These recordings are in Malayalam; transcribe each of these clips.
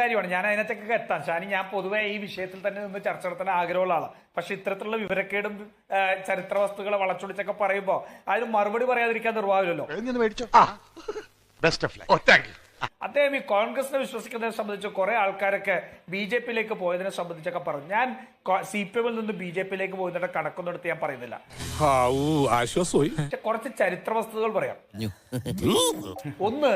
കാര്യമാണ്. ഞാൻ അതിനകത്തേക്കൊക്കെ എത്താം. ഷാനി ഞാൻ പൊതുവെ ഈ വിഷയത്തിൽ തന്നെ നിന്ന് ചർച്ച നടത്താൻ ആഗ്രഹമുള്ള ആളാണ് പക്ഷെ ഇത്തരത്തിലുള്ള വിവരക്കേടും ചരിത്ര വസ്തുക്കളെ വളച്ചൊടിച്ചൊക്കെ പറയുമ്പോൾ അതിന് മറുപടി പറയാതിരിക്കാൻ നിർവാഹമില്ലല്ലോ. ബെസ്റ്റ് ഓഫ് ലൈഫ് അദ്ദേഹം ഈ കോൺഗ്രസിനെ വിശ്വസിക്കുന്നതിനെ സംബന്ധിച്ച് കുറെ ആൾക്കാരൊക്കെ ബി ജെ പിയിലേക്ക് പോയതിനെ സംബന്ധിച്ചൊക്കെ പറഞ്ഞു. ഞാൻ സി പി എമ്മിൽ നിന്ന് ബി ജെ പിയിലേക്ക് പോയതിന്റെ കണക്കൊന്നും എടുത്ത് ഞാൻ പറയുന്നില്ല. കുറച്ച് ചരിത്ര വസ്തുതകൾ പറയാം. ഒന്ന്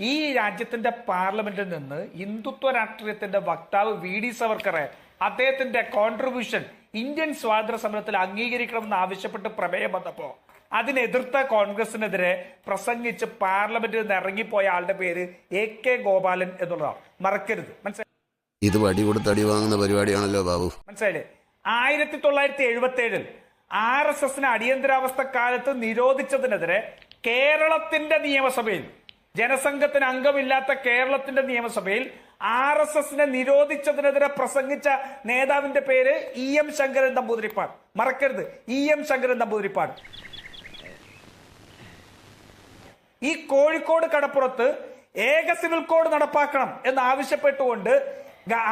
ഈ രാജ്യത്തിന്റെ പാർലമെന്റിൽ നിന്ന് ഹിന്ദുത്വ രാഷ്ട്രീയത്തിന്റെ വക്താവ് വി ഡി സവർക്കറെ അദ്ദേഹത്തിന്റെ കോൺട്രിബ്യൂഷൻ ഇന്ത്യൻ സ്വാതന്ത്ര്യ സമരത്തിൽ അംഗീകരിക്കണമെന്ന് ആവശ്യപ്പെട്ട് പ്രമേയം വന്നപ്പോ അതിനെതിർത്ത കോൺഗ്രസിനെതിരെ പ്രസംഗിച്ച് പാർലമെന്റിൽ നിന്ന് ഇറങ്ങിപ്പോയ ആളുടെ പേര് എ കെ ഗോപാലൻ എന്നുള്ളതാണ്. മറക്കരുത്. മനസ്സിലായി? ഇത് വടി കൊടുത്ത് അടി വാങ്ങുന്ന പരിപാടിയാണല്ലോ ബാബു. മനസ്സിലായില്ലേ? ആയിരത്തി തൊള്ളായിരത്തി എഴുപത്തി ഏഴിൽ ആർ എസ് എസിന് അടിയന്തരാവസ്ഥ കാലത്ത് നിരോധിച്ചതിനെതിരെ കേരളത്തിന്റെ നിയമസഭയിൽ ജനസംഘത്തിന് അംഗമില്ലാത്ത കേരളത്തിന്റെ നിയമസഭയിൽ ആർ എസ് എസിനെ നിരോധിച്ചതിനെതിരെ പ്രസംഗിച്ച നേതാവിന്റെ പേര് ഇ എം ശങ്കരൻ നമ്പൂതിരിപ്പാട് മറക്കരുത്. ഇ എം ശങ്കരൻ നമ്പൂതിരിപ്പാട് ഈ കോഴിക്കോട് കടപ്പുറത്ത് ഏക സിവിൽ കോഡ് നടപ്പാക്കണം എന്ന് ആവശ്യപ്പെട്ടുകൊണ്ട്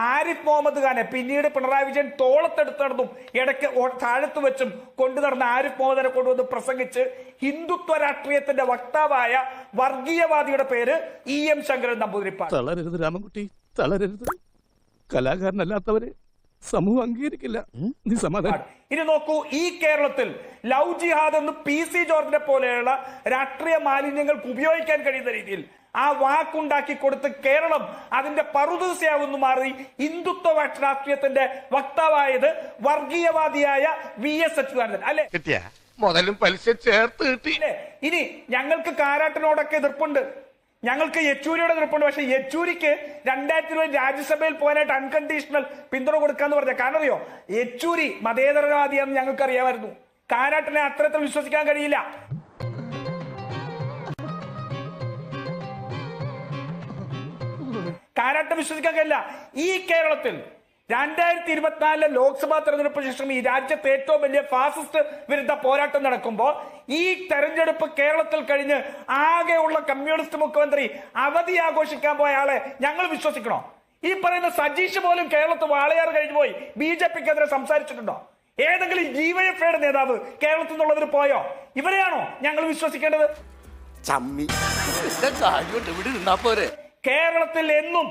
ആരിഫ് മുഹമ്മദ് ഖാനെ പിന്നീട് പിണറായി വിജയൻ തോളത്തെടുത്ത് നടന്നും. ഇടയ്ക്ക് താഴത്ത് വെച്ചും കൊണ്ടു നടന്ന ആരിഫ് മുഹമ്മദിനെ കൊണ്ടുവന്ന് പ്രസംഗിച്ച് ഹിന്ദുത്വ രാഷ്ട്രീയത്തിന്റെ വക്താവായ വർഗീയവാദിയുടെ പേര് ഇ എം ശങ്കരൻ നമ്പൂതിരിപ്പാട് രാമൻകുട്ടി തളരരുത്. കലാകാരനല്ലാത്തവരെ സമൂഹം അംഗീകരിക്കില്ല. നീ സമാധാനം. ഇനി നോക്കൂ ഈ കേരളത്തിൽ ലവ് ജിഹാദ് എന്ന് പി സി ജോർജിനെ പോലെയുള്ള രാഷ്ട്രീയ മാലിന്യങ്ങൾക്ക് ഉപയോഗിക്കാൻ കഴിയുന്ന രീതിയിൽ ആ വാക്കുണ്ടാക്കി കൊടുത്ത് കേരളം അതിന്റെ പറുദൂസയാവുന്നു മാറി ഹിന്ദുത്വ രാഷ്ട്രീയത്തിന്റെ വക്താവായത് വർഗീയവാദിയായ വി എസ് അച്യുതാനന്ദൻ. അല്ലെ? കിട്ടിയ? മുതലും പലിശ ചേർത്ത് കിട്ടി. ഇനി ഞങ്ങൾക്ക് കാരാട്ടിനോടൊക്കെ എതിർപ്പുണ്ട്. ഞങ്ങൾക്ക് യെച്ചൂരിയുടെ എതിർപ്പുണ്ട് പക്ഷെ യെച്ചൂരിക്ക് രണ്ടായിരത്തി ഇരുപത് രാജ്യസഭയിൽ പോകാനായിട്ട് അൺകണ്ടീഷണൽ പിന്തുണ കൊടുക്കാന്ന് പറഞ്ഞ കാരണം അറിയോ? യെച്ചൂരി മതേതരവാദിയാണെന്ന് ഞങ്ങൾക്ക് അറിയാമായിരുന്നു കാരാട്ടിനെ അത്തരത്തിൽ വിശ്വസിക്കാൻ കഴിയില്ല. കാരാട്ട് വിശ്വസിക്കാൻ കഴിയില്ല. ഈ കേരളത്തിൽ രണ്ടായിരത്തി ഇരുപത്തിനാലിലെ ലോക്സഭാ തെരഞ്ഞെടുപ്പ് ശേഷം ഈ രാജ്യത്ത് ഏറ്റവും വലിയ ഫാസിസ്റ്റ് വിരുദ്ധ പോരാട്ടം നടക്കുമ്പോൾ ഈ തെരഞ്ഞെടുപ്പ് കേരളത്തിൽ കഴിഞ്ഞ് ആകെയുള്ള കമ്മ്യൂണിസ്റ്റ് മുഖ്യമന്ത്രി അവധി ആഘോഷിക്കാൻ പോയ ആളെ ഞങ്ങൾ വിശ്വസിക്കണോ? ഈ പറയുന്ന സജീഷ് പോലും കേരളത്തിൽ വാളയാർ കഴിഞ്ഞു പോയി. ബി ജെ പിക്കെതിരെ സംസാരിച്ചിട്ടുണ്ടോ? ഏതെങ്കിലും ഡിവൈഎഫ്ഐയുടെ നേതാവ് കേരളത്തിൽ നിന്നുള്ളവർ പോയോ? ഇവരെയാണോ ഞങ്ങൾ വിശ്വസിക്കേണ്ടത്? കേരളത്തിൽ എന്നും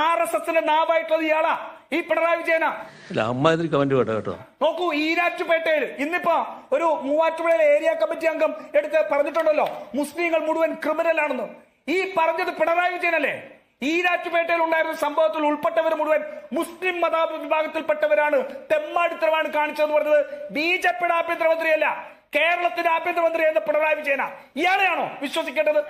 ആർ എസ് എസിന്റെ നാവായിട്ടുള്ളത് ഇയാളാ. ഈ പിണറായി വിജയന. അമ്മാതിരി കമന്റ് കേട്ടോ കേട്ടോ. നോക്കൂ ഈരാറ്റുപേട്ടയിൽ ഇന്നിപ്പോ ഒരു മൂവാറ്റുപുഴയിലെ ഏരിയ കമ്മിറ്റി അംഗം എടുത്ത് പറഞ്ഞിട്ടുണ്ടല്ലോ മുസ്ലിങ്ങൾ മുഴുവൻ ക്രിമിനൽ ആണെന്ന്. ഈ പറഞ്ഞത് പിണറായി വിജയനല്ലേ? ഈരാറ്റുപേട്ടയിൽ ഉണ്ടായിരുന്ന സംഭവത്തിൽ ഉൾപ്പെട്ടവർ മുഴുവൻ മുസ്ലിം മത വിഭാഗത്തിൽപ്പെട്ടവരാണ് തെമ്മാടിത്തരമാണ് കാണിച്ചതെന്ന് പറഞ്ഞത് ബി ജെ പിയുടെ ആഭ്യന്തരമന്ത്രിയല്ല കേരളത്തിന്റെ ആഭ്യന്തരമന്ത്രി എന്ന പിണറായി വിജയന. ഇയാളെയാണോ വിശ്വസിക്കേണ്ടത്?